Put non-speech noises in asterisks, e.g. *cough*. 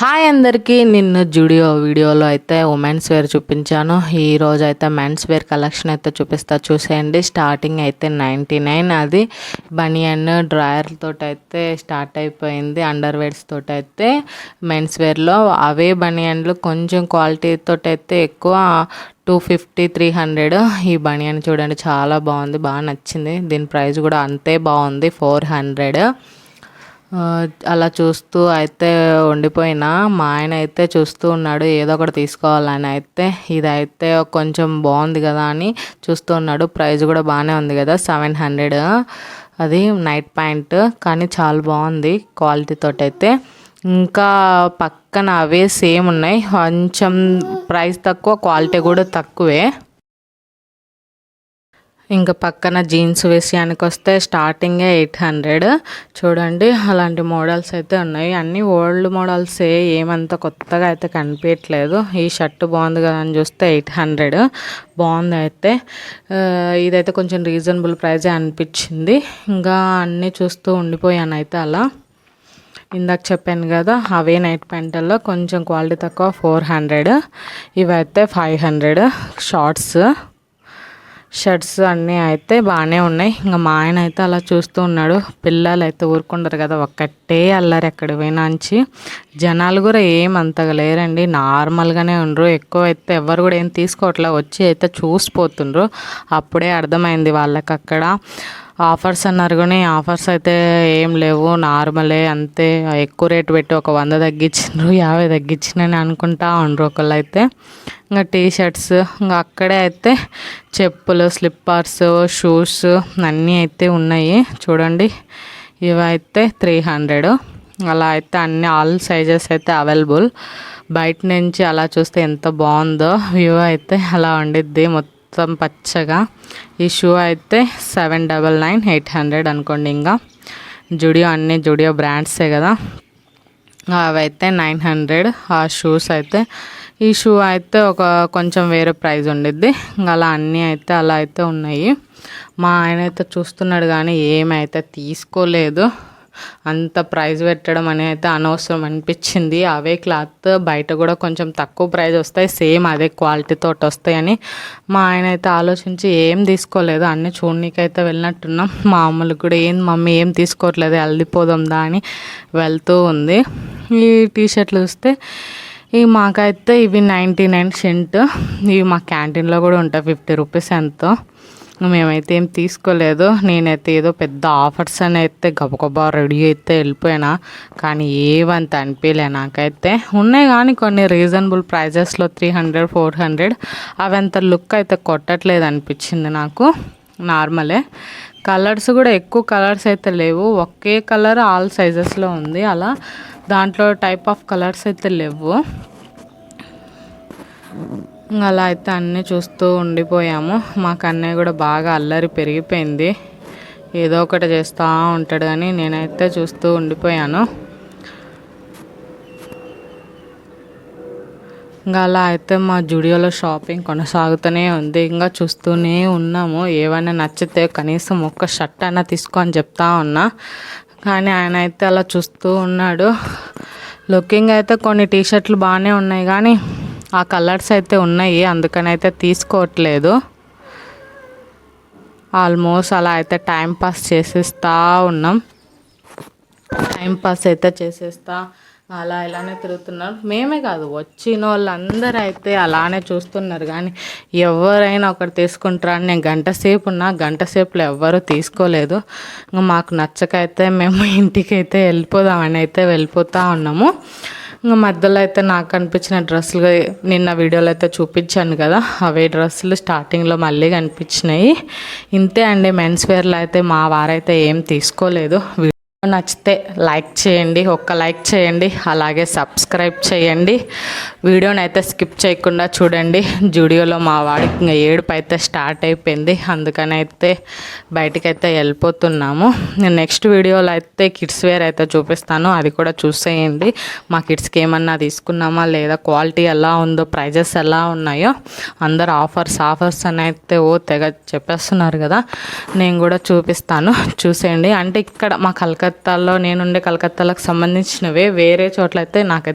Hi అందరికీ నిన్న జుడియో వీడియోలో అయితే ఉమెన్స్ వేర్ చూపించాను. ఈ రోజు అయితే మెన్స్ వేర్ కలెక్షన్ అయితే చూపిస్తా. చూసేయండి స్టార్టింగ్ అయితే నైంటీ నైన్ అది. బనియన్ డ్రాయర్ తోటి అయితే స్టార్ట్ అయిపోయింది. అండర్ వేర్స్ తోటి అయితే మెన్స్ వేర్లో. అవే బనియన్లు కొంచెం క్వాలిటీతో అయితే ఎక్కువ. టూ ఫిఫ్టీ త్రీ హండ్రెడ్ ఈ బనియన్ చూడండి చాలా బాగుంది బాగా నచ్చింది. దీని ప్రైస్ కూడా అంతే బాగుంది ఫోర్ హండ్రెడ్. అలా చూస్తూ అయితే ఉండిపోయినా మా ఆయన అయితే చూస్తూ ఉన్నాడు ఏదో ఒకటి తీసుకోవాలని అయితే. ఇదైతే కొంచెం బాగుంది కదా అని చూస్తూ ఉన్నాడు. ప్రైస్ కూడా బాగానే ఉంది కదా సెవెన్ హండ్రెడ్. అది నైట్ ప్యాంట్ కానీ చాలా బాగుంది క్వాలిటీతో అయితే ఇంకా పక్కన అవే సేమ్ ఉన్నాయి కొంచెం ప్రైస్ తక్కువ క్వాలిటీ కూడా తక్కువే. ఇంకా పక్కన జీన్స్ విషయానికి వస్తే స్టార్టింగే ఎయిట్ హండ్రెడ్. చూడండి అలాంటి మోడల్స్ అయితే ఉన్నాయి. అన్నీ ఓల్డ్ మోడల్సే ఏమంత కొత్తగా అయితే కనిపించట్లేదు ఈ షర్ట్ బాగుంది కదా అని చూస్తే ఎయిట్ హండ్రెడ్. బాగుంది అయితే. ఇదైతే కొంచెం రీజనబుల్ ప్రైజే అనిపించింది. ఇంకా అన్నీ చూస్తూ ఉండిపోయాను అయితే అలా. ఇందాక చెప్పాను కదా అవే నైట్ ప్యాంటల్లో కొంచెం క్వాలిటీ తక్కువ ఫోర్ హండ్రెడ్. ఇవైతే ఫైవ్ హండ్రెడ్. షార్ట్స్. షర్ట్స్ అన్నీ అయితే బాగానే ఉన్నాయి. ఇంకా మా ఆయన అయితే అలా చూస్తూ ఉన్నాడు. పిల్లలు అయితే ఊరుకుంటారు కదా ఒక్కటే అల్లరి ఎక్కడ పోయినాంచి జనాలు కూడా ఏం అంతగా లేరండి. నార్మల్గానే ఉండరు. ఎక్కువ అయితే ఎవరు కూడా ఏం తీసుకోవట్లే. వచ్చి అయితే చూసిపోతుండ్రు. అప్పుడే అర్థమైంది వాళ్ళకి అక్కడ. ఆఫర్స్ అన్నారు కానీ ఆఫర్స్ అయితే ఏం లేవు. నార్మలే అంతే. ఎక్కువ రేటు పెట్టి ఒక వంద తగ్గించిండ్రు యాభై తగ్గించినని అనుకుంటా ఉండరు ఒకళ్ళు అయితే ఇంకా టీ షర్ట్స్ ఇంకా అక్కడే అయితే చెప్పులు స్లిప్పర్స్ షూస్ అన్నీ అయితే ఉన్నాయి. చూడండి. ఇవైతే త్రీ హండ్రెడ్. అలా అయితే అన్ని ఆల్ సైజెస్ అయితే అవైలబుల్. బయట నుంచి అలా చూస్తే ఎంత బాగుందో వ్యూ అయితే అలా ఉండిద్ది మొత్తం. మొత్తం పచ్చగా. ఈ షూ అయితే seven double nine eight hundred అనుకోండి ఇంకా. జుడియో అన్ని జుడియో బ్రాండ్సే కదా. అవైతే నైన్ హండ్రెడ్. ఆ షూస్ అయితే ఈ షూ అయితే ఒక కొంచెం వేరే ప్రైస్ ఉండిద్ది. అలా అన్నీ అయితే అలా అయితే ఉన్నాయి. మా ఆయన అయితే చూస్తున్నాడు కానీ ఏమైతే తీసుకోలేదు. అంత ప్రైస్ పెట్టడం అనేది అయితే అనవసరం అనిపించింది. అవే క్లాత్ బయట కూడా కొంచెం తక్కువ ప్రైస్ వస్తాయి. సేమ్ అదే క్వాలిటీతో వస్తాయని మా ఆయన అయితే ఆలోచించి ఏం తీసుకోలేదు. అన్ని చూడనీకైతే వెళ్ళినట్టున్నాం. మా అమ్మలకు కూడా ఏం మమ్మీ ఏం తీసుకోవట్లేదు. వెళ్ళిపోదాం అని వెళ్తూ ఉంది. ఈ టీ షర్ట్లు చూస్తే ఇవి మాకైతే ఇవి నైంటీ నైన్ సెంట్. ఇవి మా క్యాంటీన్లో కూడా ఉంటాయి. ఫిఫ్టీ రూపీస్ ఎంతో. మేమైతే ఏం తీసుకోలేదు. నేనైతే ఏదో పెద్ద ఆఫర్స్ అని అయితే గబగబా రెడీ అయితే వెళ్ళిపోయినా. కానీ ఏవంత అనిపించలే నాకైతే. ఉన్నాయి కానీ కొన్ని రీజనబుల్ ప్రైజెస్లో త్రీ హండ్రెడ్ ఫోర్ హండ్రెడ్ అవి అంత లుక్ అయితే కొట్టట్లేదు అనిపించింది నాకు. నార్మలే కలర్స్ కూడా ఎక్కువ కలర్స్ అయితే లేవు. ఒకే కలర్ ఆల్ సైజెస్లో ఉంది. అలా దాంట్లో టైప్ ఆఫ్ కలర్స్ అయితే లేవు. అలా అయితే అన్నీ చూస్తూ ఉండిపోయాము. మాకు అన్నయ్య కూడా బాగా అల్లరి పెరిగిపోయింది. ఏదో ఒకటి చేస్తూ ఉంటాడు కానీ నేనైతే చూస్తూ ఉండిపోయాను. ఇంకా అలా అయితే మా జుడియోలో షాపింగ్ కొనసాగుతూనే ఉంది. ఇంకా చూస్తూనే ఉన్నాము. ఏమైనా నచ్చితే కనీసం ఒక్క షర్ట్ అయినా తీసుకో అని చెప్తా ఉన్నా. కానీ ఆయన అయితే అలా చూస్తూ ఉన్నాడు. లుకింగ్ అయితే కొన్ని టీషర్ట్లు బాగానే ఉన్నాయి. కానీ ఆ కలర్స్ అయితే ఉన్నాయి అందుకని అయితే తీసుకోవట్లేదు. ఆల్మోస్ట్ అలా అయితే టైం పాస్ చేసేస్తా ఉన్నాం. టైం పాస్ అయితే చేసేస్తా. అలా ఇలానే తిరుగుతున్నారు. మేమే కాదు వచ్చిన వాళ్ళందరూ అయితే అలానే చూస్తున్నారు. కానీ ఎవరైనా ఒకటి తీసుకుంటారా అని నేను గంట సేపు ఉన్నా గంట సేపులో ఎవ్వరూ తీసుకోలేదు. మాకు నచ్చకైతే మేము *laughs* ఇంటికి అయితే వెళ్ళిపోదామని అయితే వెళ్ళిపోతూ ఉన్నాము. ఇంకా మధ్యలో అయితే నాకు అనిపించిన డ్రెస్సులు నిన్న వీడియోలో అయితే చూపించాను కదా. అవే డ్రెస్సులు స్టార్టింగ్లో మళ్ళీ కనిపించినాయి. ఇంతే అండి మెన్స్ వేర్లో అయితే మా వారైతే ఏం తీసుకోలేదు. వీడియో నచ్చితే లైక్ చేయండి ఒక్క లైక్ చేయండి అలాగే సబ్స్క్రైబ్ చేయండి. వీడియోని అయితే స్కిప్ చేయకుండా చూడండి. జూడియోలో మా వాడికి ఇంకా ఏడుపు అయితే స్టార్ట్ అయిపోయింది. అందుకని అయితే బయటకైతే వెళ్ళిపోతున్నాము. నేను నెక్స్ట్ వీడియోలో అయితే కిడ్స్ వేర్ అయితే చూపిస్తాను. అది కూడా చూసేయండి. మా కిడ్స్కి ఏమన్నా తీసుకున్నామా లేదా క్వాలిటీ ఎలా ఉందో ప్రైజెస్ ఎలా ఉన్నాయో అందరు ఆఫర్స్ ఆఫర్స్ అని అయితే ఓ తెగ చెప్పేస్తున్నారు కదా. నేను కూడా చూపిస్తాను. చూసేయండి. అంటే ఇక్కడ మా కలకత్తాలో నేనుండే కలకత్తాలకు సంబంధించినవే వేరే చోట్ల అయితే నాకు